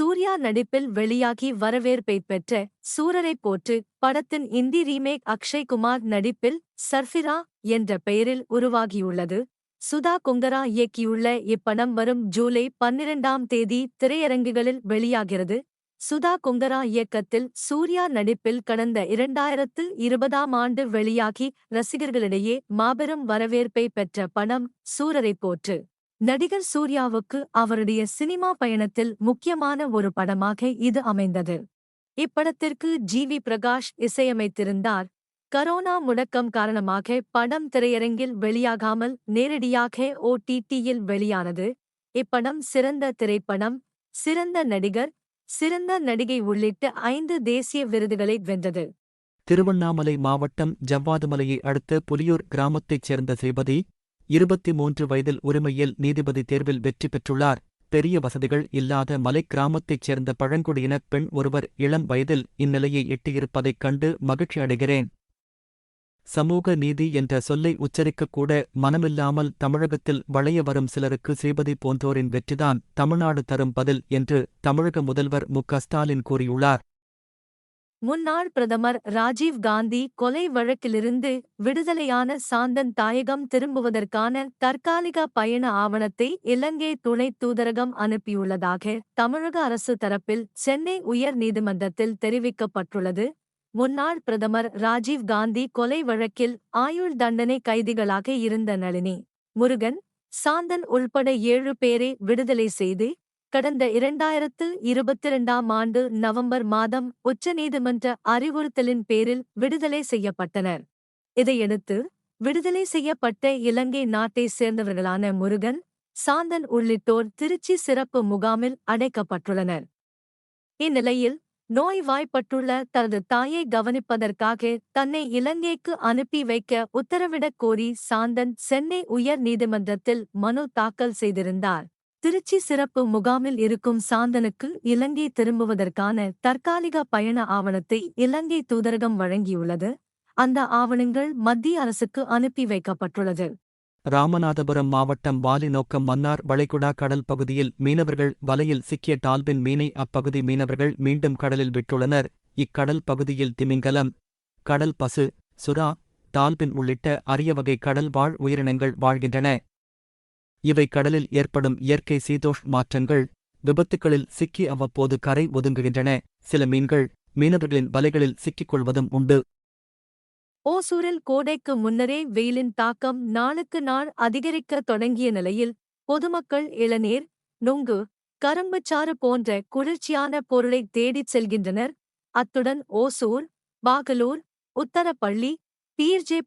சூர்யா நடிப்பில் வெளியாகி வரவேற்பை பெற்ற சூரரை போற்று படத்தின் இந்தி ரீமேக் அக்ஷய் குமார் நடிப்பில் சர்ஃபிரா என்ற பெயரில் உருவாகியுள்ளது. சுதா குங்கரா இயக்கியுள்ள இப்படம் வரும் ஜூலை பன்னிரண்டாம் தேதி திரையரங்குகளில் வெளியாகிறது. சுதா குங்கரா இயக்கத்தில் சூர்யா நடிப்பில் கடந்த இரண்டாயிரத்து இருபதாம் ஆண்டு வெளியாகி ரசிகர்களிடையே மாபெரும் வரவேற்பை பெற்ற படம் சூரரை போற்று. நடிகர் சூர்யாவுக்கு அவருடைய சினிமா பயணத்தில் முக்கியமான ஒரு படமாக இது அமைந்தது. இப்படத்திற்கு ஜி. வி. பிரகாஷ் இசையமைத்திருந்தார். கரோனா முடக்கம் காரணமாக படம் திரையரங்கில் வெளியாகாமல் நேரடியாக ஓடிடியில் வெளியானது. இப்படம் சிறந்த திரைப்படம் சிறந்த நடிகர் சிறந்த நடிகை உள்ளிட்ட ஐந்து தேசிய விருதுகளை வென்றது. திருவண்ணாமலை மாவட்டம் ஜவ்வாதுமலையை அடுத்த புலியூர் கிராமத்தைச் சேர்ந்த ஸ்ரீபதி இருபத்தி மூன்று வயதில் உரிமையில் நீதிபதி தேர்வில் வெற்றி பெற்றுள்ளார். பெரிய வசதிகள் இல்லாத மலைக் கிராமத்தைச் சேர்ந்த பழங்குடியின பெண் ஒருவர் இளம் வயதில் இந்நிலையை எட்டியிருப்பதைக் கண்டு மகிழ்ச்சி அடைகிறேன். சமூக நீதி என்ற சொல்லை உச்சரிக்கக்கூட மனமில்லாமல் தமிழகத்தில் வளைய வரும் சிலருக்கு ஸ்ரீபதி போன்றோரின் வெற்றிதான் தமிழ்நாடு தரும் பதில் என்று தமிழக முதல்வர் மு க ஸ்டாலின் கூறியுள்ளார். முன்னாள் பிரதமர் ராஜீவ் காந்தி கொலை வழக்கிலிருந்து விடுதலையான சாந்தன் தாயகம் திரும்புவதற்கான தற்காலிக பயண ஆவணத்தை இலங்கை துணை தூதரகம் அனுப்பியுள்ளதாக தமிழக அரசு தரப்பில் சென்னை உயர் நீதிமன்றத்தில் தெரிவிக்கப்பட்டுள்ளது. முன்னாள் பிரதமர் ராஜீவ் காந்தி கொலை வழக்கில் ஆயுள் தண்டனை கைதிகளாக இருந்த நளினி முருகன் சாந்தன் உள்பட ஏழு பேரை விடுதலை செய்து கடந்த இரண்டாயிரத்து இருபத்திரண்டாம் ஆண்டு நவம்பர் மாதம் உச்சநீதிமன்ற அறிவுறுத்தலின் பேரில் விடுதலை செய்யப்பட்டனர். இதையடுத்து விடுதலை செய்யப்பட்ட இலங்கை நாட்டைச் சேர்ந்தவர்களான முருகன் சாந்தன் உள்ளிட்டோர் திருச்சி சிறப்பு முகாமில் அடைக்கப்பட்டுள்ளனர். இந்நிலையில் நோய்வாய்ப்பட்டுள்ள தனது தாயை கவனிப்பதற்காக தன்னை இலங்கைக்கு அனுப்பி வைக்க உத்தரவிடக் கோரி சாந்தன் சென்னை உயர் நீதிமன்றத்தில் மனு தாக்கல் செய்திருந்தார். திருச்சி சிறப்பு முகாமில் இருக்கும் சாந்தனுக்கு இலங்கை திரும்புவதற்கான தற்காலிக பயண ஆவணத்தை இலங்கை தூதரகம் வழங்கியுள்ளது. அந்த ஆவணங்கள் மத்திய அரசுக்கு அனுப்பி வைக்கப்பட்டுள்ளது. ராமநாதபுரம் மாவட்டம் வாலிநோக்கம் மன்னார் வளைகுடா கடல் பகுதியில் மீனவர்கள் வலையில் சிக்கிய டால்பின் மீனை அப்பகுதி மீனவர்கள் மீண்டும் கடலில் விட்டுள்ளனர். இக்கடல் பகுதியில் திமிங்கலம் கடல் பசு சுறா டால்பின் உள்ளிட்ட அரிய வகை கடல் வாழ் உயிரினங்கள் வாழ்கின்றன. இவை கடலில் ஏற்படும் இயற்கை சீதோஷ் மாற்றங்கள் விபத்துகளில் சிக்கி அவ்வப்போது கரை ஒதுங்குகின்றன. சில மீன்கள் மீனவர்களின் வலைகளில் சிக்கிக் கொள்வதும் உண்டு. ஓசூரில் கோடைக்கு முன்னரே வெயிலின் தாக்கம் நாளுக்கு நாள் அதிகரிக்க தொடங்கிய நிலையில் பொதுமக்கள் இளநீர் நுங்கு கரும்புச்சாறு போன்ற குளிர்ச்சியான பொருளை தேடிச் செல்கின்றனர். அத்துடன் ஓசூர் பாகலூர் உத்தரப்பள்ளி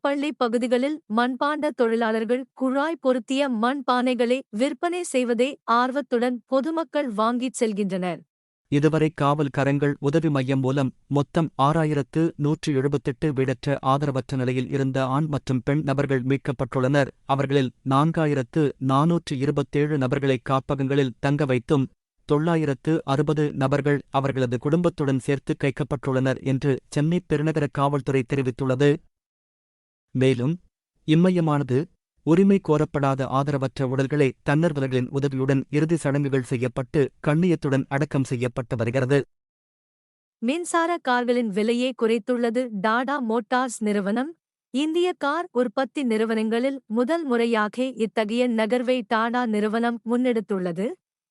பள்ளி பகுதிகளில் மண்பாண்ட தொழிலாளர்கள் குழாய் பொருத்திய மண் பானைகளை விற்பனை செய்வதை ஆர்வத்துடன் பொதுமக்கள் வாங்கிச் செல்கின்றனர். இதுவரை காவல் கரங்கள் உதவி மையம் மூலம் மொத்தம் ஆறாயிரத்து நூற்று எழுபத்தெட்டு வீடற்ற ஆதரவற்ற நிலையில் இருந்த ஆண் மற்றும் பெண் நபர்கள் மீட்கப்பட்டுள்ளனர். அவர்களில் நான்காயிரத்து நானூற்று இருபத்தேழு நபர்களை காப்பகங்களில் தங்க வைத்தும் தொள்ளாயிரத்து அறுபது நபர்கள் அவர்களது குடும்பத்துடன் சேர்த்து கைக்கப்பட்டுள்ளனர் என்று சென்னை பெருநகர காவல்துறை தெரிவித்துள்ளது. மேலும் இம்மையமானது உரிமை கோரப்படாத ஆதரவற்ற உடல்களை தன்னர்வலர்களின் உதவியுடன் இறுதி சடங்குகள் செய்யப்பட்டு கண்ணியத்துடன் அடக்கம் செய்யப்பட்டு வருகிறது. மின்சார கார்களின் விலையை குறைத்துள்ளது. டாடா மோட்டார்ஸ் நிறுவனம் இந்திய கார் உற்பத்தி நிறுவனங்களில் முதல் முறையாக இத்தகைய நகர்வை டாடா நிறுவனம் முன்னெடுத்துள்ளது.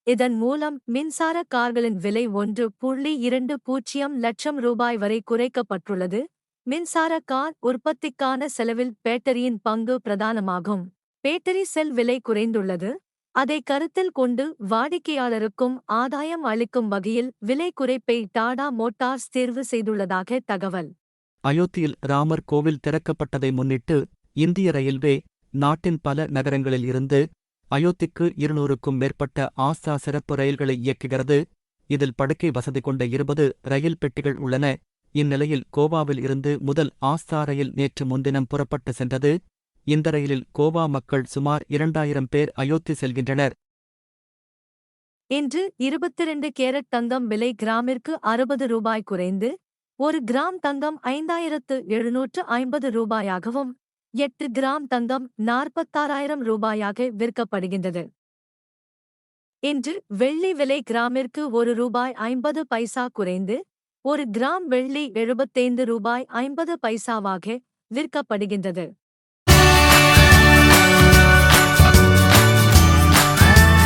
இதன் மூலம் மின்சார கார்களின் விலை ஒன்று புள்ளி இரண்டு பூஜ்ஜியம் லட்சம் ரூபாய் வரை குறைக்கப்பட்டுள்ளது. மின்சார கார் உற்பத்திக்கான செலவில் பேட்டரியின் பங்கு பிரதானமாகும். பேட்டரி செல் விலை குறைந்துள்ளது. அதை கருத்தில் கொண்டு வாடிக்கையாளருக்கும் ஆதாயம் அளிக்கும் வகையில் விலை குறைப்பை டாடா மோட்டார்ஸ் தேர்வு செய்துள்ளதாக தகவல். அயோத்தியில் ராமர் கோவில் திறக்கப்பட்டதை முன்னிட்டு இந்திய ரயில்வே நாட்டின் பல நகரங்களில் இருந்து அயோத்திக்கு இருநூறுக்கும் மேற்பட்ட ஆஸ்தா சிறப்பு ரயில்களை இயக்குகிறது. இதில் படுக்கை வசதி கொண்ட இருபது ரயில் பெட்டிகள் உள்ளன. இந்நிலையில் கோவாவில் இருந்து முதல் ஆஸ்தா ரயில் நேற்று முன்தினம் புறப்பட்டு சென்றது. இந்த ரயிலில் கோவா மக்கள் சுமார் இரண்டாயிரம் பேர் அயோத்தி செல்கின்றனர். இன்று இருபத்திரண்டு கேரட் தங்கம் விலை கிராமிற்கு அறுபது ரூபாய் குறைந்து ஒரு கிராம் தங்கம் ஐந்தாயிரத்து எழுநூற்று ஐம்பது ரூபாயாகவும் எட்டு கிராம் தங்கம் நாற்பத்தாறாயிரம் ரூபாயாக விற்கப்படுகின்றது. இன்று வெள்ளி விலை கிராமிற்கு ஒரு ரூபாய் ஐம்பது பைசா குறைந்து ஒரு கிராம் வெள்ளி எழுபத்தைந்து ரூபாய் ஐம்பது பைசாவாக விற்கப்படுகின்றது.